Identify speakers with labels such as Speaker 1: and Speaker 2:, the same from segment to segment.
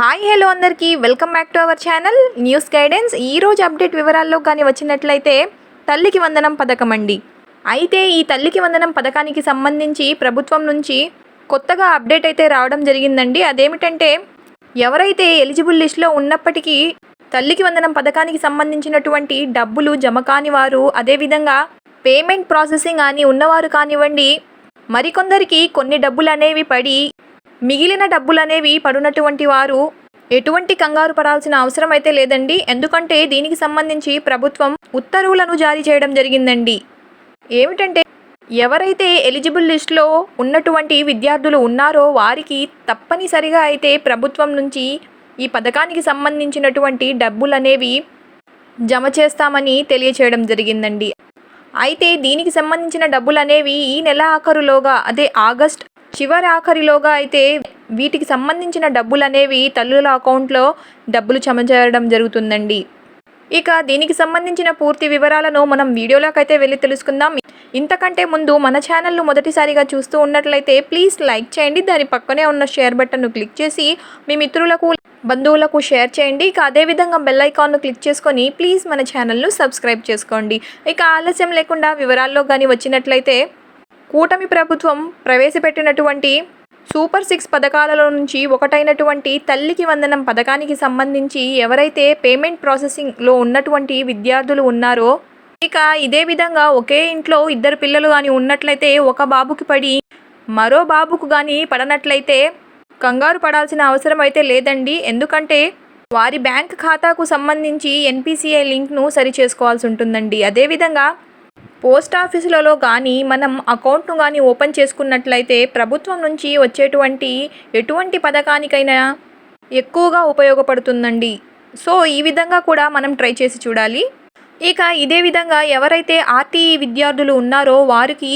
Speaker 1: Hi hello అందరికీ. Welcome back to our channel news guidance. ఈ రోజు అప్డేట్ వివరాల్లో కానీ వచ్చినట్లయితే తల్లికి వందనం పథకం అండి. అయితే ఈ తల్లికి వందనం పథకానికి సంబంధించి ప్రభుత్వం నుంచి కొత్తగా అప్డేట్ అయితే రావడం జరిగిందండి. అదేమిటంటే ఎవరైతే ఎలిజిబుల్ లిస్ట్లో ఉన్నప్పటికీ తల్లికి వందనం పథకానికి సంబంధించినటువంటి డబ్బులు జమ కాని వారు అదేవిధంగా పేమెంట్ ప్రాసెసింగ్ అని ఉన్నవారు కానివ్వండి మరికొందరికి కొన్ని డబ్బులు అనేవి పడి మిగిలిన డబ్బులు అనేవి పడునటువంటి వారు ఎటువంటి కంగారు పడాల్సిన అవసరం అయితే లేదండి. ఎందుకంటే దీనికి సంబంధించి ప్రభుత్వం ఉత్తర్వులను జారీ చేయడం జరిగిందండి. ఏమిటంటే ఎవరైతే ఎలిజిబుల్ లిస్ట్లో ఉన్నటువంటి విద్యార్థులు ఉన్నారో వారికి తప్పనిసరిగా అయితే ప్రభుత్వం నుంచి ఈ పథకానికి సంబంధించినటువంటి డబ్బులు అనేవి జమ చేస్తామని తెలియచేయడం జరిగిందండి. అయితే దీనికి సంబంధించిన డబ్బులు అనేవి ఈ నెల ఆఖరులోగా అదే ఆగస్ట్ చివరి ఆఖరిలోగా అయితే వీటికి సంబంధించిన డబ్బులు అనేవి తల్లుల అకౌంట్లో డబ్బులు జమ చేయడం జరుగుతుందండి. ఇక దీనికి సంబంధించిన పూర్తి వివరాలను మనం వీడియోలోకి అయితే వెళ్ళి తెలుసుకుందాం. ఇంతకంటే ముందు మన ఛానల్ను మొదటిసారిగా చూస్తూ ఉన్నట్లయితే ప్లీజ్ లైక్ చేయండి దాని పక్కనే ఉన్న షేర్ బటన్ను క్లిక్ చేసి మీ మిత్రులకు బంధువులకు షేర్ చేయండి. ఇక అదేవిధంగా బెల్ ఐకాన్ను క్లిక్ చేసుకొని ప్లీజ్ మన ఛానల్ను సబ్స్క్రైబ్ చేసుకోండి. ఇక ఆలస్యం లేకుండా వివరాల్లో కానీ వచ్చినట్లయితే కూటమి ప్రభుత్వం ప్రవేశపెట్టినటువంటి సూపర్ సిక్స్ పథకాలలో నుంచి ఒకటైనటువంటి తల్లికి వందనం పథకానికి సంబంధించి ఎవరైతే పేమెంట్ ప్రాసెసింగ్లో ఉన్నటువంటి విద్యార్థులు ఉన్నారో ఇక ఇదే విధంగా ఒకే ఇంట్లో ఇద్దరు పిల్లలు కానీ ఉన్నట్లయితే ఒక బాబుకి పడి మరో బాబుకు కానీ పడనట్లయితే కంగారు పడాల్సిన అవసరం అయితే లేదండి. ఎందుకంటే వారి బ్యాంక్ ఖాతాకు సంబంధించి ఎన్పిసిఐ లింక్ను సరి చేసుకోవాల్సి ఉంటుందండి. అదేవిధంగా పోస్ట్ ఆఫీసులలో కానీ మనం అకౌంట్ను కానీ ఓపెన్ చేసుకున్నట్లయితే ప్రభుత్వం నుంచి వచ్చేటువంటి ఎటువంటి పథకానికైనా ఎక్కువగా ఉపయోగపడుతుందండి. సో ఈ విధంగా కూడా మనం ట్రై చేసి చూడాలి. ఇక ఇదే విధంగా ఎవరైతే ఆర్టీఈ విద్యార్థులు ఉన్నారో వారికి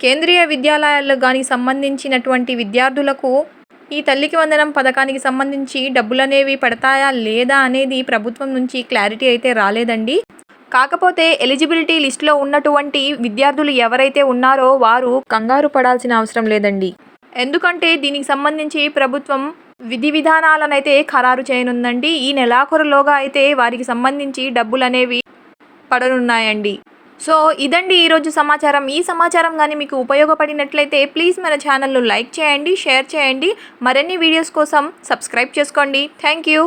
Speaker 1: కేంద్రీయ విద్యాలయాలకు కానీ సంబంధించినటువంటి విద్యార్థులకు ఈ తల్లికి వందనం పథకానికి సంబంధించి డబ్బులు అనేవి పడతాయా లేదా అనేది ప్రభుత్వం నుంచి క్లారిటీ అయితే రాలేదండి. కాకపోతే ఎలిజిబిలిటీ లిస్ట్లో ఉన్నటువంటి విద్యార్థులు ఎవరైతే ఉన్నారో వారు కంగారు పడాల్సిన అవసరం లేదండి. ఎందుకంటే దీనికి సంబంధించి ప్రభుత్వం విధి విధానాలనైతే ఖరారు చేయనుందండి. ఈ నెలాఖరులోగా అయితే వారికి సంబంధించి డబ్బులు అనేవి పడనున్నాయండి. సో ఇదండి ఈరోజు సమాచారం. ఈ సమాచారం కానీ మీకు ఉపయోగపడినట్లయితే ప్లీజ్ మన ఛానల్ను లైక్ చేయండి షేర్ చేయండి. మరిన్ని వీడియోస్ కోసం సబ్స్క్రైబ్ చేసుకోండి. Thank you.